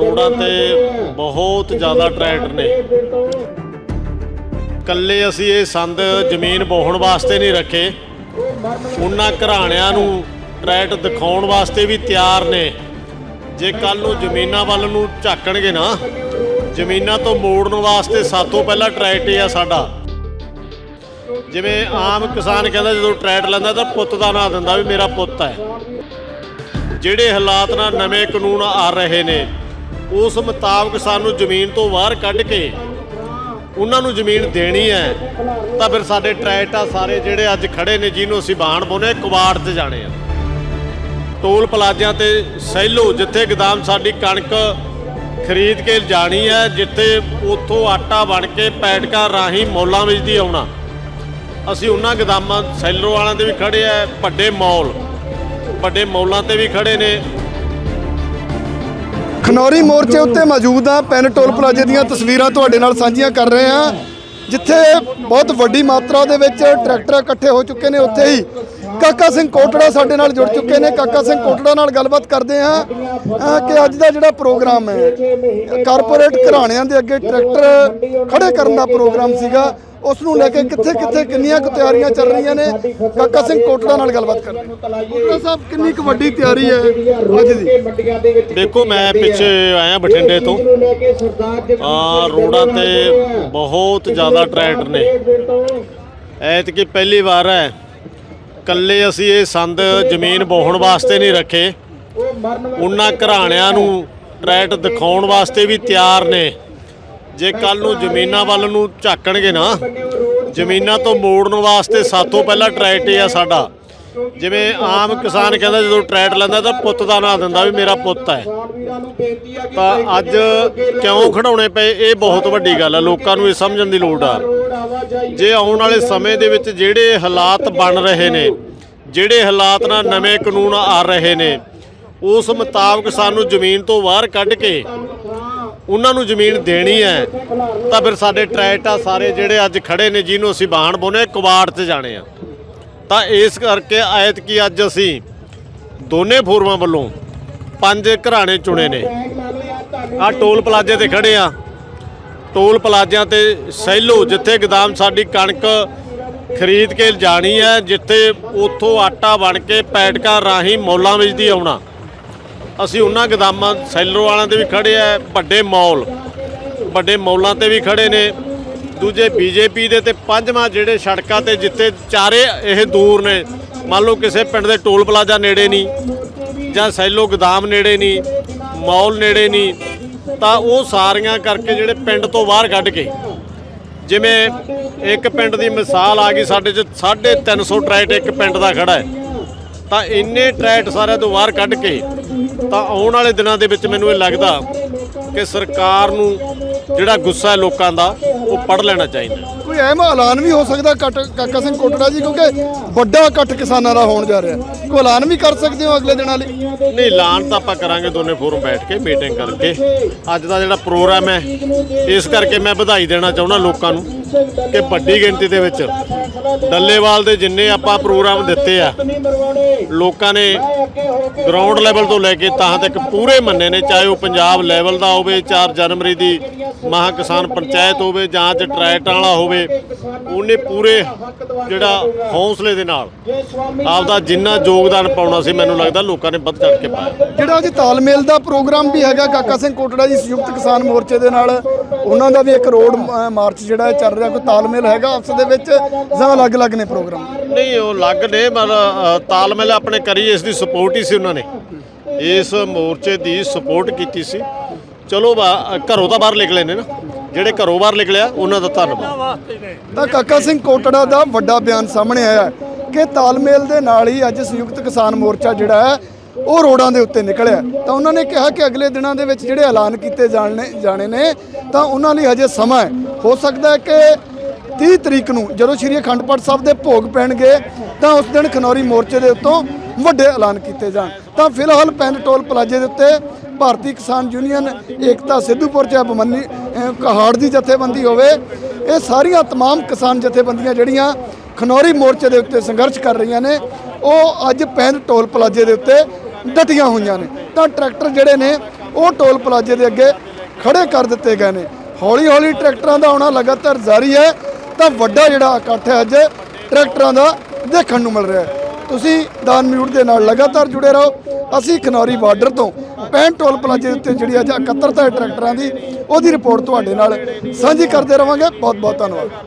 ਰੋਡਾਂ ਤੇ ਬਹੁਤ ਜ਼ਿਆਦਾ ਟਰੈਕਟਰ ਨੇ। ਕੱਲੇ ਅਸੀਂ ਇਹ ਸੰਦ ਜ਼ਮੀਨ ਬੋਹਣ ਵਾਸਤੇ ਨਹੀਂ ਰੱਖੇ। ਉਹਨਾਂ ਘਰਾਣਿਆਂ ਨੂੰ ਟਰੈਕਟ ਦਿਖਾਉਣ ਵਾਸਤੇ ਵੀ ਤਿਆਰ ਨੇ। ਜੇ ਕੱਲ ਨੂੰ ਜ਼ਮੀਨਾਂ ਵੱਲ ਨੂੰ ਝਾਕਣਗੇ ਨਾ, ਜ਼ਮੀਨਾਂ ਤੋਂ ਮੋੜਨ ਵਾਸਤੇ ਸਾਤੋਂ ਪਹਿਲਾਂ ਟਰੈਕਟਰ ਆ ਸਾਡਾ। ਜਿਵੇਂ ਆਮ ਕਿਸਾਨ ਕਹਿੰਦਾ ਜਦੋਂ ਟਰੈਕਟਰ ਲੈਂਦਾ ਤਾਂ ਪੁੱਤ ਦਾ ਨਾਂ ਦਿੰਦਾ ਵੀ ਮੇਰਾ ਪੁੱਤ ਹੈ। ਜਿਹੜੇ ਹਾਲਾਤ ਨਾਲ ਨਵੇਂ ਕਾਨੂੰਨ ਆ ਰਹੇ ਨੇ ਉਸ ਮੁਤਾਬਕ ਸਾਨੂੰ ਜ਼ਮੀਨ ਤੋਂ ਬਾਹਰ ਕੱਢ ਕੇ ਉਹਨਾਂ ਨੂੰ ਜ਼ਮੀਨ ਦੇਣੀ ਹੈ। ਤਾਂ ਫਿਰ ਸਾਡੇ ਟਰੈਕਟਰ ਸਾਰੇ ਜਿਹੜੇ ਅੱਜ ਖੜੇ ਨੇ, ਜਿਹਨੂੰ ਅਸੀਂ ਬਾਣ ਬੋਨੇ ਕਵਾੜ ਤੇ ਜਾਣੇ ਆ। ਟੋਲ ਪਲਾਜ਼ਿਆਂ ਤੇ ਸੈਲੋ, ਜਿੱਥੇ ਗਦਾਮ ਸਾਡੀ ਕਣਕ ਖਰੀਦ ਕੇ ਜਾਣੀ ਹੈ, ਜਿੱਥੇ ਉੱਥੋਂ ਆਟਾ ਬਣ ਕੇ ਪੈਟਕਾ ਰਾਹੀਂ ਮੌਲਾਂ ਵਿੱਚ ਦੀ ਆਉਣਾ। ਅਸੀਂ ਉਹਨਾਂ ਗਦਾਮਾਂ, ਸੈਲੋ ਵਾਲਿਆਂ 'ਤੇ ਵੀ ਖੜੇ ਆ, ਵੱਡੇ ਮੌਲ, ਵੱਡੇ ਮੌਲਾਂ ਤੇ ਵੀ ਖੜੇ ਨੇ। ਖਨੌਰੀ ਮੋਰਚੇ ਉੱਤੇ ਮੌਜੂਦ ਆ, ਪੈਨ ਟੋਲ ਪਲਾਜ਼ੇ ਦੀਆਂ ਤਸਵੀਰਾਂ ਤੁਹਾਡੇ ਨਾਲ ਸਾਂਝੀਆਂ ਕਰ ਰਹੇ ਆ, ਜਿੱਥੇ ਬਹੁਤ ਵੱਡੀ ਮਾਤਰਾ ਦੇ ਵਿੱਚ ਟਰੈਕਟਰ ਇਕੱਠੇ ਹੋ ਚੁੱਕੇ ਨੇ, ਉੱਥੇ ਹੀ ਕਾਕਾ ਸਿੰਘ ਕੋਟੜਾ ਸਾਡੇ ਨਾਲ ਜੁੜ ਚੁੱਕੇ ਨੇ। ਕਾਕਾ ਸਿੰਘ ਕੋਟੜਾ ਨਾਲ ਗੱਲਬਾਤ ਕਰਦੇ ਆ ਕਿ ਅੱਜ ਦਾ ਜਿਹੜਾ ਪ੍ਰੋਗਰਾਮ ਹੈ ਕਾਰਪੋਰੇਟ ਘਰਾਣਿਆਂ ਦੇ ਅੱਗੇ ਟਰੈਕਟਰ ਖੜੇ ਕਰਨ ਦਾ ਪ੍ਰੋਗਰਾਮ ਸੀਗਾ। ਉਸ ਨੂੰ ਲੈ ਕੇ ਕਿੱਥੇ ਕਿੱਥੇ ਕਿੰਨੀਆਂ ਕੁ ਤਿਆਰੀਆਂ ਚੱਲ ਰਹੀਆਂ ਨੇ? ਕਾਕਾ ਸਿੰਘ ਕੋਟੜਾ ਨਾਲ ਗੱਲਬਾਤ ਕਰਦੇ ਹਾਂ। ਸਾਹਿਬ, ਕਿੰਨੀ ਕੁ ਵੱਡੀ ਤਿਆਰੀ ਹੈ ਅੱਜ ਦੀ? ਦੇਖੋ, ਮੈਂ ਪਿੱਛੇ ਆਇਆ ਬਠਿੰਡੇ ਤੋਂ। ਆ, ਰੋਡਾਂ ਤੇ ਬਹੁਤ ਜ਼ਿਆਦਾ ਟਰੈਕਟਰ ਨੇ। ਐਤਕੀ ਪਹਿਲੀ ਵਾਰ ਹੈ। ਕੱਲੇ ਅਸੀਂ ਇਹ ਸੰਦ ਜ਼ਮੀਨ ਬੋਹਣ ਵਾਸਤੇ ਨਹੀਂ ਰੱਖੇ। ਉਹਨਾਂ ਘਰਾਣਿਆਂ ਨੂੰ ਟਰੈਕਟਰ ਦਿਖਾਉਣ ਵਾਸਤੇ ਵੀ ਤਿਆਰ ਨੇ। ਜੇ ਕੱਲ ਨੂੰ ਜ਼ਮੀਨਾਂ ਵੱਲ ਨੂੰ ਝਾਕਣਗੇ ਨਾ, ਜ਼ਮੀਨਾਂ ਤੋਂ ਮੋੜਨ ਵਾਸਤੇ ਸਾਤੋਂ ਪਹਿਲਾਂ ਟਰੈਕਟਰ ਆ ਸਾਡਾ। ਜਿਵੇਂ ਆਮ ਕਿਸਾਨ ਕਹਿੰਦਾ ਜਦੋਂ ਟਰੈਕਟਰ ਲੈਂਦਾ ਤਾਂ ਪੁੱਤ ਦਾ ਨਾਂ ਦਿੰਦਾ ਵੀ ਮੇਰਾ ਪੁੱਤ ਹੈ। ਤਾਂ ਅੱਜ ਕਿਉਂ ਖੜਾਉਣੇ ਪਏ, ਇਹ ਬਹੁਤ ਵੱਡੀ ਗੱਲ ਹੈ ਲੋਕਾਂ ਨੂੰ ਇਹ ਸਮਝਣ ਦੀ ਲੋੜ ਆ। ਜੇ ਆਉਣ ਵਾਲੇ ਸਮੇਂ ਦੇ ਵਿੱਚ ਜਿਹੜੇ ਹਾਲਾਤ ਬਣ ਰਹੇ ਨੇ, ਜਿਹੜੇ ਹਾਲਾਤ ਨਾਲ ਨਵੇਂ ਕਾਨੂੰਨ ਆ ਰਹੇ ਨੇ, ਉਸ ਮੁਤਾਬਕ ਸਾਨੂੰ ਜ਼ਮੀਨ ਤੋਂ ਬਾਹਰ ਕੱਢ ਕੇ ਉਹਨਾਂ ਨੂੰ ਜ਼ਮੀਨ ਦੇਣੀ ਹੈ, ਤਾਂ ਫਿਰ ਸਾਡੇ ਟਰੈਕਟ ਆ, ਸਾਰੇ ਜਿਹੜੇ ਅੱਜ ਖੜੇ ਨੇ, ਜਿਹਨੂੰ ਅਸੀਂ ਬਾਣ ਬੋਨੇ ਕਵਾੜ ਤੇ ਜਾਣੇ ਆ। ਤਾਂ ਇਸ ਕਰਕੇ ਆਇਤ ਕੀ ਅੱਜ ਅਸੀਂ ਦੋਨੇ ਫੋਰਮਾਂ ਵੱਲੋਂ ਪੰਜ ਘਰਾਣੇ ਚੁਣੇ ਨੇ। ਆ ਟੋਲ ਪਲਾਜ਼ੇ ਤੇ ਖੜੇ ਆ। ਟੋਲ ਪਲਾਜ਼ਿਆਂ ਤੇ ਸੈਲੋ ਜਿੱਥੇ ਗਦਾਮ ਸਾਡੀ ਕਣਕ ਖਰੀਦ ਕੇ ਜਾਣੀ ਹੈ, ਜਿੱਥੇ ਉੱਥੋਂ ਆਟਾ ਬਣ ਕੇ ਪੈਟਕਾਂ ਰਾਹੀਂ ਮੌਲਾਂ ਵਿੱਚ ਦੀ ਆਉਣਾ। ਅਸੀਂ ਉਹਨਾਂ ਗਦਾਮਾਂ, ਸੈਲਰ ਵਾਲਿਆਂ 'ਤੇ ਵੀ ਖੜੇ ਆ, ਵੱਡੇ ਮੌਲ, ਵੱਡੇ ਮੌਲਾਂ ਤੇ ਵੀ ਖੜੇ ਨੇ। ਦੂਜੇ ਬੀਜੇਪੀ ਦੇ ਤੇ ਪੰਜਵਾਂ ਜਿਹੜੇ ਸੜਕਾਂ ਤੇ ਜਿੱਥੇ ਚਾਰੇ ਇਹ ਦੂਰ ਨੇ, ਮੰਨ ਲਓ ਕਿਸੇ ਪਿੰਡ ਦੇ ਟੋਲ ਪਲਾਜ਼ਾ ਨੇੜੇ ਨਹੀਂ, ਜਾਂ ਸੈਲੋ ਗਦਾਮ ਨੇੜੇ ਨਹੀਂ, ਮੌਲ ਨੇੜੇ ਨਹੀਂ, ਤਾਂ ਉਹ ਸਾਰੀਆਂ ਕਰਕੇ ਜਿਹੜੇ ਪਿੰਡ ਤੋਂ ਬਾਹਰ ਕੱਢ ਕੇ, ਜਿਵੇਂ ਇੱਕ ਪਿੰਡ ਦੀ ਮਿਸਾਲ ਆ ਗਈ ਸਾਡੇ ਚ 350 ਟਰੈਟ ਇੱਕ ਪਿੰਡ ਦਾ ਖੜਾ ਹੈ। ਤਾਂ ਇੰਨੇ ਟਰੈਟ ਸਾਰਿਆਂ ਤੋਂ ਬਾਹਰ ਕੱਢ ਕੇ ਤਾਂ ਆਉਣ ਵਾਲੇ ਦਿਨਾਂ ਦੇ ਵਿੱਚ ਮੈਨੂੰ ਇਹ ਲੱਗਦਾ ਕਿ ਸਰਕਾਰ ਨੂੰ ਜਿਹੜਾ ਗੁੱਸਾ ਹੈ ਲੋਕਾਂ ਦਾ ਉਹ ਪੜ ਲੈਣਾ ਚਾਹੀਦਾ। ਕੋਈ ਅਹਿਮ ਐਲਾਨ ਵੀ ਹੋ ਸਕਦਾ ਕੱਟ- ਕਾਕਾ ਸਿੰਘ ਕੋਟੜਾ ਜੀ ਕਿਉਂਕਿ ਵੱਡਾ ਇਕੱਠ ਕਿਸਾਨਾਂ ਦਾ ਹੋਣ ਜਾ ਰਿਹਾ। ਕੋਈ ਐਲਾਨ ਵੀ ਕਰ ਸਕਦੇ ਹੋ ਅਗਲੇ ਦਿਨਾਂ ਲਈ? ਨਹੀਂ ਐਲਾਨ ਤਾਂ ਆਪਾਂ ਕਰਾਂਗੇ ਦੋਨੇ ਫੋਰਮ ਬੈਠ ਕੇ ਮੀਟਿੰਗ ਕਰਕੇ। ਅੱਜ ਦਾ ਜਿਹੜਾ ਪ੍ਰੋਗਰਾਮ ਹੈ ਇਸ ਕਰਕੇ ਮੈਂ ਵਧਾਈ ਦੇਣਾ ਚਾਹੁੰਦਾ ਲੋਕਾਂ ਨੂੰ ਕਿ ਵੱਡੀ ਗਿਣਤੀ ਦੇ ਵਿੱਚ ਡੱਲੇਵਾਲ ਦੇ ਜਿੰਨੇ ਆਪਾਂ ਪ੍ਰੋਗਰਾਮ ਦਿੱਤੇ ਆ ਲੋਕਾਂ ਨੇ ਗਰਾਊਂਡ ਲੈਵਲ ਤੋਂ ਲੈ ਕੇ ਤਾਂ ਤੱਕ ਪੂਰੇ ਮੰਨੇ ਨੇ ਚਾਹੇ ਉਹ ਪੰਜਾਬ ਲੈਵਲ ਦਾ ਹੋਵੇ 4 ਜਨਵਰੀ ਦੀ ਮਹਾ ਕਿਸਾਨ ਪੰਚਾਇਤ ਹੋਵੇ ਜਾਂ ਚ ਟਰੈਕਟਰਾਂ ਵਾਲਾ ਹੋਵੇ ਉਹਨੇ ਪੂਰੇ ਜਿਹੜਾ ਹੌਸਲੇ ਦੇ ਨਾਲ ਆਪਦਾ ਜਿੰਨਾ ਯੋਗਦਾਨ ਪਾਉਣਾ ਸੀ ਮੈਨੂੰ ਲੱਗਦਾ ਲੋਕਾਂ ਨੇ ਵੱਧ ਚੜ ਕੇ ਪਾਇਆ। ਜਿਹੜਾ ਅੱਜ ਤਾਲਮੇਲ ਦਾ ਪ੍ਰੋਗਰਾਮ ਵੀ ਹੈਗਾ ਕਾਕਾ ਸਿੰਘ ਕੋਟੜਾ ਜੀ ਸੰਯੁਕਤ ਕਿਸਾਨ ਮੋਰਚੇ ਦੇ ਨਾਲ ਉਹਨਾਂ ਦਾ ਵੀ ਇੱਕ ਰੋਡ ਮਾਰਚ ਜਿਹੜਾ ਚੱਲ ਰਿਹਾ ਕੋਈ ਤਾਲਮੇਲ ਹੈਗਾ ਆਪਸ ਦੇ ਵਿੱਚ ਜਾਂ ਅਲੱਗ-ਅਲੱਗ ਨੇ ਪ੍ਰੋਗਰਾਮ? ਨਹੀਂ ਉਹ ਲੱਗ ਨੇ ਪਰ ਤਾਲਮੇਲ ਆਪਣੇ ਕਰੀ ਇਸ ਦੀ ਸਪੋਰਟ ਹੀ ਸੀ ਉਹਨਾਂ ਨੇ। ਇਸ ਮੋਰਚੇ ਦੀ ਸਪੋਰਟ ਕੀਤੀ ਸੀ। ਚਲੋ ਬਾ- ਘਰੋਂ ਤਾਂ ਬਾਹਰ ਨਿਕਲੇ ਨੇ ਨਾ। ਜਿਹੜੇ ਘਰੋਂ ਬਾਹਰ ਨਿਕਲਿਆ ਉਹਨਾਂ ਦਾ ਧੰਨਵਾਦ। ਤਾਂ ਕਾਕਾ ਸਿੰਘ ਕੋਟੜਾ ਦਾ ਵੱਡਾ ਬਿਆਨ ਸਾਹਮਣੇ ਆਇਆ ਹੈ ਕਿ ਤਾਲਮੇਲ ਦੇ ਨਾਲ ਹੀ ਅੱਜ ਸੰਯੁਕਤ ਕਿਸਾਨ ਮੋਰਚਾ ਜਿਹੜਾ ਹੈ ਉਹ ਰੋਡਾਂ ਦੇ ਉੱਤੇ ਨਿਕਲਿਆ ਤਾਂ ਉਹਨਾਂ ਨੇ ਕਿਹਾ ਕਿ ਅਗਲੇ ਦਿਨਾਂ ਦੇ ਵਿੱਚ ਜਿਹੜੇ ਐਲਾਨ ਕੀਤੇ ਜਾਣੇ ਜਾਣੇ ਨੇ ਤਾਂ ਉਹਨਾਂ ਲਈ ਹਜੇ ਸਮਾਂ ਹੈ। ਹੋ ਸਕਦਾ ਹੈ ਕਿ 30 ਤਰੀਕ ਨੂੰ ਜਦੋਂ ਸ਼੍ਰੀ ਅਖੰਡ ਪਾਠ ਸਾਹਿਬ ਦੇ ਭੋਗ ਪੈਣਗੇ ਤਾਂ ਉਸ ਦਿਨ ਖਨੌਰੀ ਮੋਰਚੇ ਦੇ ਉੱਤੋਂ ਵੱਡੇ ਐਲਾਨ ਕੀਤੇ ਜਾਣ। ਤਾਂ ਫਿਲਹਾਲ ਪੈਨ ਟੋਲ ਪਲਾਜ਼ੇ ਦੇ ਉੱਤੇ ਭਾਰਤੀ ਕਿਸਾਨ ਯੂਨੀਅਨ ਏਕਤਾ ਸਿੱਧੂਪੁਰ ਚ ਬਮੰਨੀ ਅਹ ਕਹਾੜ ਦੀ ਜਥੇਬੰਦੀ ਹੋਵੇ ਇਹ ਸਾਰੀਆਂ तमाम ਕਿਸਾਨ ਜਥੇਬੰਦੀਆਂ ਜਿਹੜੀਆਂ ਖਨੌਰੀ ਮੋਰਚੇ ਦੇ ਉੱਤੇ ਸੰਘਰਸ਼ ਕਰ ਰਹੀਆਂ ਨੇ ਉਹ ਅੱਜ ਪੈਨ ਟੋਲ ਪਲਾਜ਼ੇ ਦੇ ਉੱਤੇ ਡਟੀਆਂ ਹੋਈਆਂ ਨੇ ਤਾਂ ਟਰੈਕਟਰ ਜਿਹੜੇ ਨੇ ਉਹ ਟੋਲ ਪਲਾਜ਼ੇ ਦੇ ਅੱਗੇ ਖੜੇ ਕਰ ਦਿੱਤੇ ਗਏ ਨੇ ਹੌਲੀ ਹੌਲੀ ਟਰੈਕਟਰਾਂ ਦਾ ਆਉਣਾ ਲਗਾਤਾਰ ਜਾਰੀ ਹੈ ਤਾਂ ਵੱਡਾ ਜਿਹੜਾ ਇਕੱਠ ਹੈ ਅੱਜ ਟਰੈਕਟਰਾਂ ਦਾ ਦੇਖਣ ਨੂੰ ਮਿਲ ਰਿਹਾ ਹੈ ਤੁਸੀਂ ਦਾਨ ਮਿਊਟ ਦੇ ਨਾਲ ਲਗਾਤਾਰ ਜੁੜੇ ਰਹੋ। ਅਸੀਂ ਖਨੌਰੀ ਬਾਰਡਰ ਤੋਂ ਪੈਂਟ ਟੋਲ ਪਲਾਜ਼ੇ ਉੱਤੇ ਜਿਹੜੀ ਅੱਜ ਇਕੱਤਰਤਾ ਹੈ ਟਰੈਕਟਰਾਂ ਦੀ ਉਹਦੀ ਰਿਪੋਰਟ ਤੁਹਾਡੇ ਨਾਲ ਸਾਂਝੀ ਕਰਦੇ ਰਵਾਂਗੇ। ਬਹੁਤ ਬਹੁਤ ਧੰਨਵਾਦ।